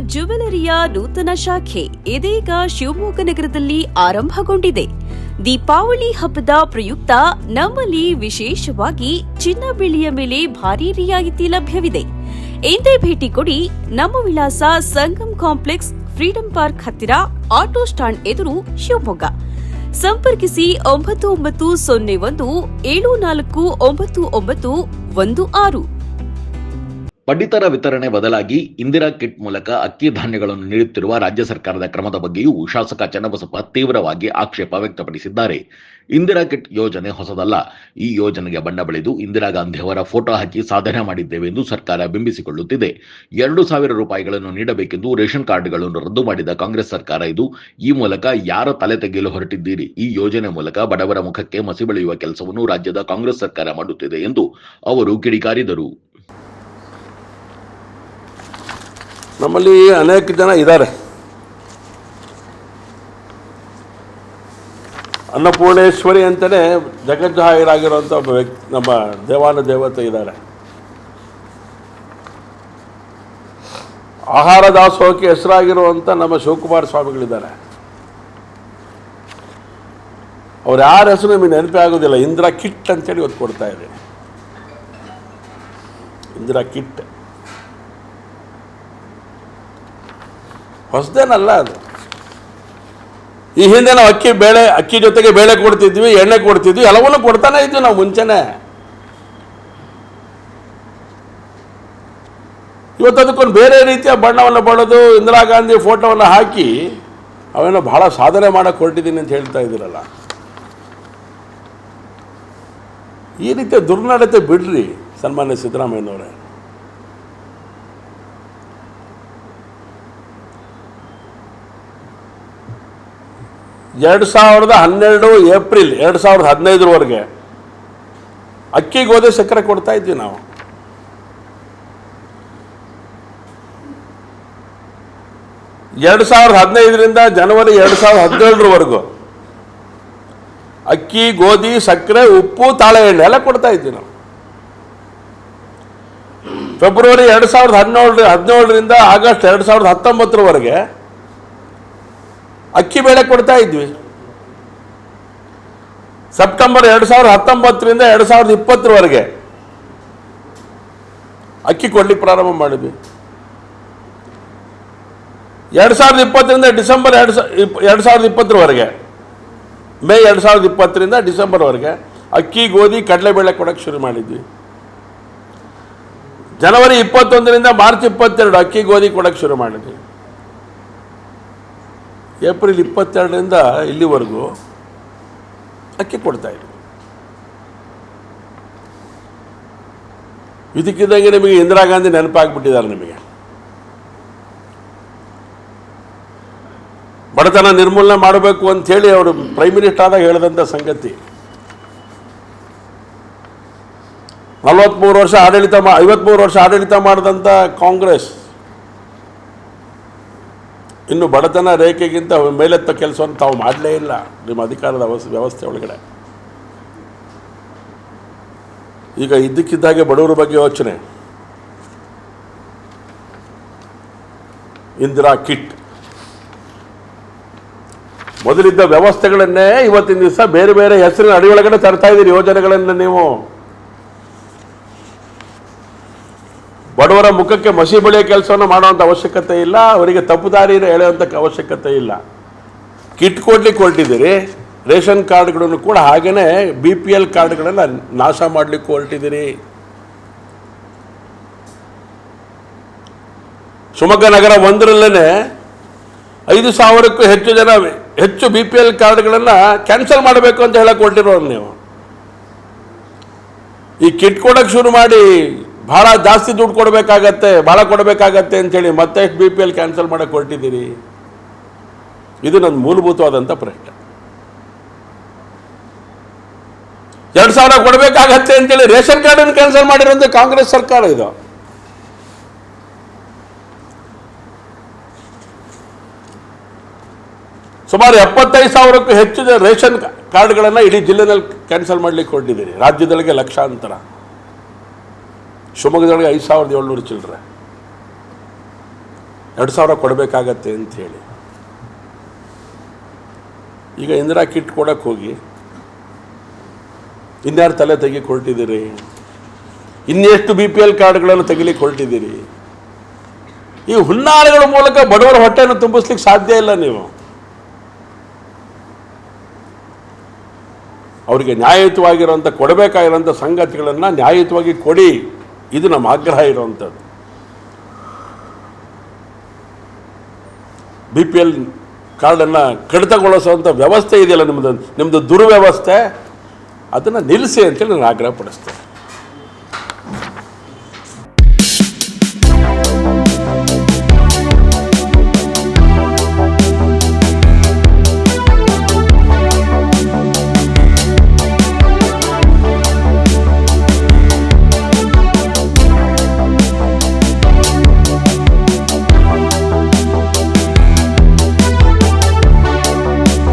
ಜುವೆಲರಿಯ ನೂತನ ಶಾಖೆ ಇದೀಗ ಶಿವಮೊಗ್ಗ ನಗರದಲ್ಲಿ ಆರಂಭಗೊಂಡಿದೆ. ದೀಪಾವಳಿ ಹಬ್ಬದ ಪ್ರಯುಕ್ತ ನಮ್ಮಲ್ಲಿ ವಿಶೇಷವಾಗಿ ಚಿನ್ನ ಬೆಳ್ಳಿಯ ಮೇಲೆ ಭಾರಿ ರಿಯಾಯಿತಿ ಲಭ್ಯವಿದೆ. ಎಂದೇ ಭೇಟಿ ಕೊಡಿ ನಮ್ಮ ವಿಳಾಸ ಸಂಗಮ್ ಕಾಂಪ್ಲೆಕ್ಸ್, ಫ್ರೀಡಂ ಪಾರ್ಕ್ ಹತ್ತಿರ, ಆಟೋ ಸ್ಟಾಂಡ್ ಎದುರು ಶಿವಮೊಗ್ಗ. ಸಂಪರ್ಕಿಸಿ ಒಂಬತ್ತು ಒಂಬತ್ತು ಸೊನ್ನೆ ಒಂದು ಏಳು ನಾಲ್ಕು ಒಂಬತ್ತು ಒಂಬತ್ತು ಒಂದು ಆರು. ಪಡಿತರ ವಿತರಣೆ ಬದಲಾಗಿ ಇಂದಿರಾ ಕಿಟ್ ಮೂಲಕ ಅಕ್ಕಿ ಧಾನ್ಯಗಳನ್ನು ನೀಡುತ್ತಿರುವ ರಾಜ್ಯ ಸರ್ಕಾರದ ಕ್ರಮದ ಬಗ್ಗೆಯೂ ಶಾಸಕ ಚನ್ನಬಸಪ್ಪ ತೀವ್ರವಾಗಿ ಆಕ್ಷೇಪ ವ್ಯಕ್ತಪಡಿಸಿದ್ದಾರೆ. ಇಂದಿರಾ ಕಿಟ್ ಯೋಜನೆ ಹೊಸದಲ್ಲ. ಈ ಯೋಜನೆಗೆ ಬಣ್ಣ ಬಳಿದು ಇಂದಿರಾ ಗಾಂಧಿ ಅವರ ಫೋಟೋ ಹಾಕಿ ಸಾಧನೆ ಮಾಡಿದ್ದೇವೆ ಎಂದು ಸರ್ಕಾರ ಬಿಂಬಿಸಿಕೊಳ್ಳುತ್ತಿದೆ. ಎರಡು ಸಾವಿರ ರೂಪಾಯಿಗಳನ್ನು ನೀಡಬೇಕೆಂದು ರೇಷನ್ ಕಾರ್ಡ್ಗಳನ್ನು ರದ್ದು ಮಾಡಿದ ಕಾಂಗ್ರೆಸ್ ಸರ್ಕಾರ ಇದು. ಈ ಮೂಲಕ ಯಾರ ತಲೆ ತೆಗೆಯಲು ಹೊರಟಿದ್ದೀರಿ? ಈ ಯೋಜನೆ ಮೂಲಕ ಬಡವರ ಮುಖಕ್ಕೆ ಮಸಿ ಬೆಳೆಯುವ ಕೆಲಸವನ್ನು ರಾಜ್ಯದ ಕಾಂಗ್ರೆಸ್ ಸರ್ಕಾರ ಮಾಡುತ್ತಿದೆ ಎಂದು ಅವರು ಕಿಡಿಕಾರಿದರು. ನಮ್ಮಲ್ಲಿ ಅನೇಕ ಜನ ಇದ್ದಾರೆ. ಅನ್ನಪೂರ್ಣೇಶ್ವರಿ ಅಂತಲೇ ಜಗಜ್ಜಾಹಿರಾಗಿರುವಂಥ ಒಬ್ಬ ವ್ಯಕ್ತಿ, ನಮ್ಮ ದೇವಾನ ದೇವತೆ ಇದ್ದಾರೆ. ಆಹಾರ ದಾಸೋಹಕ್ಕೆ ಹೆಸರಾಗಿರುವಂಥ ನಮ್ಮ ಶಿವಕುಮಾರ ಸ್ವಾಮಿಗಳಿದ್ದಾರೆ. ಅವ್ರು ಯಾರ ಹೆಸರು ನಿಮಗೆ ನೆನಪೇ ಆಗೋದಿಲ್ಲ. ಇಂದಿರಾ ಕಿಟ್ ಅಂತೇಳಿ ಇವತ್ತು ಕೊಡ್ತಾ ಇದೆ ಇಂದಿರಾ ಕಿಟ್ ಹೊಸದೇನಲ್ಲ ಅದು. ಈ ಹಿಂದೆ ನಾವು ಅಕ್ಕಿ ಬೇಳೆ, ಅಕ್ಕಿ ಜೊತೆಗೆ ಬೇಳೆ ಕೊಡ್ತಿದ್ವಿ, ಎಣ್ಣೆ ಕೊಡ್ತಿದ್ವಿ, ಎಲ್ಲವನ್ನೂ ಕೊಡ್ತಾನೆ ಇದ್ವಿ ನಾವು ಮುಂಚೆನೆ. ಇವತ್ತು ಅದಕ್ಕೊಂದು ಬೇರೆ ರೀತಿಯ ಬಣ್ಣವನ್ನು ಬಡೋದು ಇಂದಿರಾ ಗಾಂಧಿ ಫೋಟೋವನ್ನು ಹಾಕಿ ಅವೇನೋ ಬಹಳ ಸಾಧನೆ ಮಾಡಕ್ಕೆ ಹೊರಟಿದ್ದೀನಿ ಅಂತ ಹೇಳ್ತಾ ಇದ್ದೀರಲ್ಲ. ಈ ರೀತಿಯ ದುರ್ನಡತೆ ಬಿಡ್ರಿ ಸನ್ಮಾನ್ಯ ಸಿದ್ದರಾಮಯ್ಯನವರೇ. ಎರಡು ಸಾವಿರದ ಹನ್ನೆರಡು ಏಪ್ರಿಲ್, ಎರಡು ಸಾವಿರದ ಹದಿನೈದರವರೆಗೆ. ಅಕ್ಕಿ ಗೋಧಿ ಸಕ್ಕರೆ ಕೊಡ್ತಾ ಇದ್ವಿ ನಾವು. ಎರಡು ಸಾವಿರದ ಹದಿನೈದರಿಂದ ಜನವರಿ ಎರಡು ಸಾವಿರದ ಹದಿನೇಳರವರೆಗೂ. ಅಕ್ಕಿ, ಗೋಧಿ, ಸಕ್ಕರೆ, ಉಪ್ಪು ತಾಳೆ ಎಣ್ಣೆ ಎಲ್ಲ ಕೊಡ್ತಾ ಇದ್ವಿ ನಾವು. ಫೆಬ್ರವರಿ ಎರಡು ಸಾವಿರದ ಹದಿನೇಳು ಹದಿನೇಳರಿಂದ ಆಗಸ್ಟ್ ಎರಡು ಸಾವಿರದ ಹತ್ತೊಂಬತ್ತರವರೆಗೆ ಅಕ್ಕಿ ಬೆಳೆ ಕೊಡ್ತಾ ಇದ್ವಿ. ಸೆಪ್ಟೆಂಬರ್ ಎರಡು ಸಾವಿರದ ಹತ್ತೊಂಬತ್ತರಿಂದ ಎರಡು ಸಾವಿರದ ಇಪ್ಪತ್ತರವರೆಗೆ ಅಕ್ಕಿ ಕೊಡ್ಲಿಕ್ಕೆ ಪ್ರಾರಂಭ ಮಾಡಿದ್ವಿ. ಎರಡು ಸಾವಿರದ ಇಪ್ಪತ್ತರಿಂದ ಡಿಸೆಂಬರ್ ಎರಡು ಎರಡು ಸಾವಿರದ ಇಪ್ಪತ್ತರವರೆಗೆ, ಮೇ ಎರಡು ಸಾವಿರದ ಇಪ್ಪತ್ತರಿಂದ ಡಿಸೆಂಬರ್ವರೆಗೆ ಅಕ್ಕಿ, ಗೋಧಿ ಕಡಲೆಬೇಳೆ ಕೊಡೋಕ್ಕೆ ಶುರು ಮಾಡಿದ್ವಿ. ಜನವರಿ ಇಪ್ಪತ್ತೊಂದರಿಂದ ಮಾರ್ಚ್ ಇಪ್ಪತ್ತೆರಡು ಅಕ್ಕಿ, ಗೋಧಿ ಕೊಡೋಕ್ಕೆ ಶುರು ಮಾಡಿದ್ವಿ. ಏಪ್ರಿಲ್ ಇಪ್ಪತ್ತೆರಡರಿಂದ ಇಲ್ಲಿವರೆಗೂ ಅಕ್ಕಿ ಕೊಡ್ತಾ ಇದ್ರು ಇದಕ್ಕಿದ್ದಂಗೆ ನಿಮಗೆ ಇಂದಿರಾ ಗಾಂಧಿ ನೆನಪಾಗ್ಬಿಟ್ಟಿದ್ದಾರೆ ನಿಮಗೆ. ಬಡತನ ನಿರ್ಮೂಲನೆ ಮಾಡಬೇಕು ಅಂಥೇಳಿ ಅವರು ಪ್ರೈಮ್ ಮಿನಿಸ್ಟರ್ ಆದಾಗ ಹೇಳಿದಂಥ ಸಂಗತಿ. ನಲವತ್ತ್ಮೂರು ವರ್ಷ ಆಡಳಿತ ಮಾ ಐವತ್ಮೂರು ವರ್ಷ ಆಡಳಿತ ಮಾಡಿದಂಥ ಕಾಂಗ್ರೆಸ್ ಇನ್ನು ಬಡತನ ರೇಖೆಗಿಂತ ಮೇಲೆತ್ತ ಕೆಲಸವನ್ನು ತಾವು ಮಾಡಲೇ ಇಲ್ಲ. ನಿಮ್ಮ ಅಧಿಕಾರದ ವ್ಯವಸ್ಥೆ ಒಳಗಡೆ. ಈಗ ಇದ್ದಕ್ಕಿದ್ದಾಗೆ ಬಡವರ ಬಗ್ಗೆ ಯೋಚನೆ. ಇಂದಿರಾ ಕಿಟ್. ಮೊದಲಿದ್ದ ವ್ಯವಸ್ಥೆಗಳನ್ನೇ ಇವತ್ತಿನ ದಿವಸ ಬೇರೆ ಬೇರೆ ಹೆಸರಿನ ಅಡಿಯೊಳಗಡೆ ತರ್ತಾ ಇದ್ದೀರಿ ಯೋಜನೆಗಳನ್ನು ನೀವು. ಬಡವರ ಮುಖಕ್ಕೆ ಮಸಿ ಬಳಿಯೋ ಕೆಲಸವನ್ನು ಮಾಡುವಂಥ ಅವಶ್ಯಕತೆ ಇಲ್ಲ, ಅವರಿಗೆ ತಪ್ಪು ದಾರಿ ಎಳೆಯುವಂಥ ಅವಶ್ಯಕತೆ ಇಲ್ಲ. ಕಿಟ್ ಕೊಡ್ಲಿಕ್ಕೆ ಹೊರಟಿದ್ದೀರಿ, ರೇಷನ್ ಕಾರ್ಡ್ಗಳನ್ನು ಕೂಡ ಹಾಗೇ ಬಿ ಪಿ ಎಲ್ ಕಾರ್ಡ್ಗಳನ್ನು ನಾಶ ಮಾಡಲಿಕ್ಕೆ ಹೊರಟಿದ್ದೀರಿ. ಶಿವಮೊಗ್ಗ ನಗರ ಒಂದರಲ್ಲೇ ಐದು ಸಾವಿರಕ್ಕೂ ಹೆಚ್ಚು ಜನ ಹೆಚ್ಚು ಬಿ ಪಿ ಎಲ್ ಕಾರ್ಡ್ಗಳನ್ನು ಕ್ಯಾನ್ಸಲ್ ಮಾಡಬೇಕು ಅಂತ ಹೇಳಕ್ಕೆ ಹೊರಟಿರೋರು ನೀವು. ಈ ಕಿಟ್ ಕೊಡೋಕ್ಕೆ ಶುರು ಮಾಡಿ ಭಾಳ ಜಾಸ್ತಿ ದುಡ್ಡು ಕೊಡಬೇಕಾಗತ್ತೆ ಭಾಳ ಕೊಡಬೇಕಾಗತ್ತೆ ಅಂಥೇಳಿ ಮತ್ತೆ ಬಿ ಪಿ ಎಲ್ ಕ್ಯಾನ್ಸಲ್ ಮಾಡಕ್ಕೆ ಹೊರಟಿದ್ದೀರಿ? ಇದು ನನ್ನ ಮೂಲಭೂತವಾದಂಥ ಪ್ರಶ್ನೆ. ಎರಡು ಸಾವಿರ ಕೊಡಬೇಕಾಗತ್ತೆ ಅಂತೇಳಿ ರೇಷನ್ ಕಾರ್ಡನ್ನು ಕ್ಯಾನ್ಸಲ್ ಮಾಡಿರೋದು ಕಾಂಗ್ರೆಸ್ ಸರ್ಕಾರ ಇದು. ಸುಮಾರು ಎಪ್ಪತ್ತೈದು ಸಾವಿರಕ್ಕೂ ಹೆಚ್ಚು ರೇಷನ್ ಕಾರ್ಡ್ಗಳನ್ನು ಇಡೀ ಜಿಲ್ಲೆನಲ್ಲಿ ಕ್ಯಾನ್ಸಲ್ ಮಾಡಲಿಕ್ಕೆ ಹೊರಟಿದ್ದೀರಿ. ರಾಜ್ಯದೊಳಗೆ ಲಕ್ಷಾಂತರ. ಶಿವಮೊಗ್ಗದೊಳಗೆ ಐದು ಸಾವಿರದ ಏಳ್ನೂರು ಚಿಲ್ಲರೆ. ಎರಡು ಸಾವಿರ ಕೊಡಬೇಕಾಗತ್ತೆ ಅಂತ ಹೇಳಿ. ಈಗ ಇಂದಿರಾ ಕಿಟ್ ಕೊಡಕ್ಕೆ ಹೋಗಿ, ಇನ್ಯಾರು ತಲೆ ತೆಗೆಕೊಳ್ತಿದ್ದೀರಿ ಇನ್ನೆಷ್ಟು ಬಿ ಪಿ ಎಲ್ ಕಾರ್ಡ್ಗಳನ್ನು ತೆಗಿಲಿಕ್ಕೆ ಹೊರಟಿದ್ದೀರಿ ಈ ಹುನ್ನಾರಗಳ ಮೂಲಕ ಬಡವರ ಹೊಟ್ಟೆಯನ್ನು ತುಂಬಿಸ್ಲಿಕ್ಕೆ ಸಾಧ್ಯ ಇಲ್ಲ ನೀವು. ಅವರಿಗೆ ನ್ಯಾಯಯುತವಾಗಿರುವಂಥ ಕೊಡಬೇಕಾಗಿರೋಂಥ ಸಂಗತಿಗಳನ್ನು ನ್ಯಾಯಯುತವಾಗಿ ಕೊಡಿ. ಇದು ನಮ್ಮ ಆಗ್ರಹ ಇರುವಂಥದ್ದು. ಬಿ ಪಿ ಎಲ್ ಕಾರ್ಡನ್ನು ಕಡಿತಗೊಳಿಸುವಂಥ ವ್ಯವಸ್ಥೆ ಇದೆಯಲ್ಲ ನಿಮ್ಮದು ನಿಮ್ಮದು ದುರ್ವ್ಯವಸ್ಥೆ, ಅದನ್ನು ನಿಲ್ಲಿಸಿ ಅಂತೇಳಿ ನಾನು ಆಗ್ರಹ ಪಡಿಸ್ತೇನೆ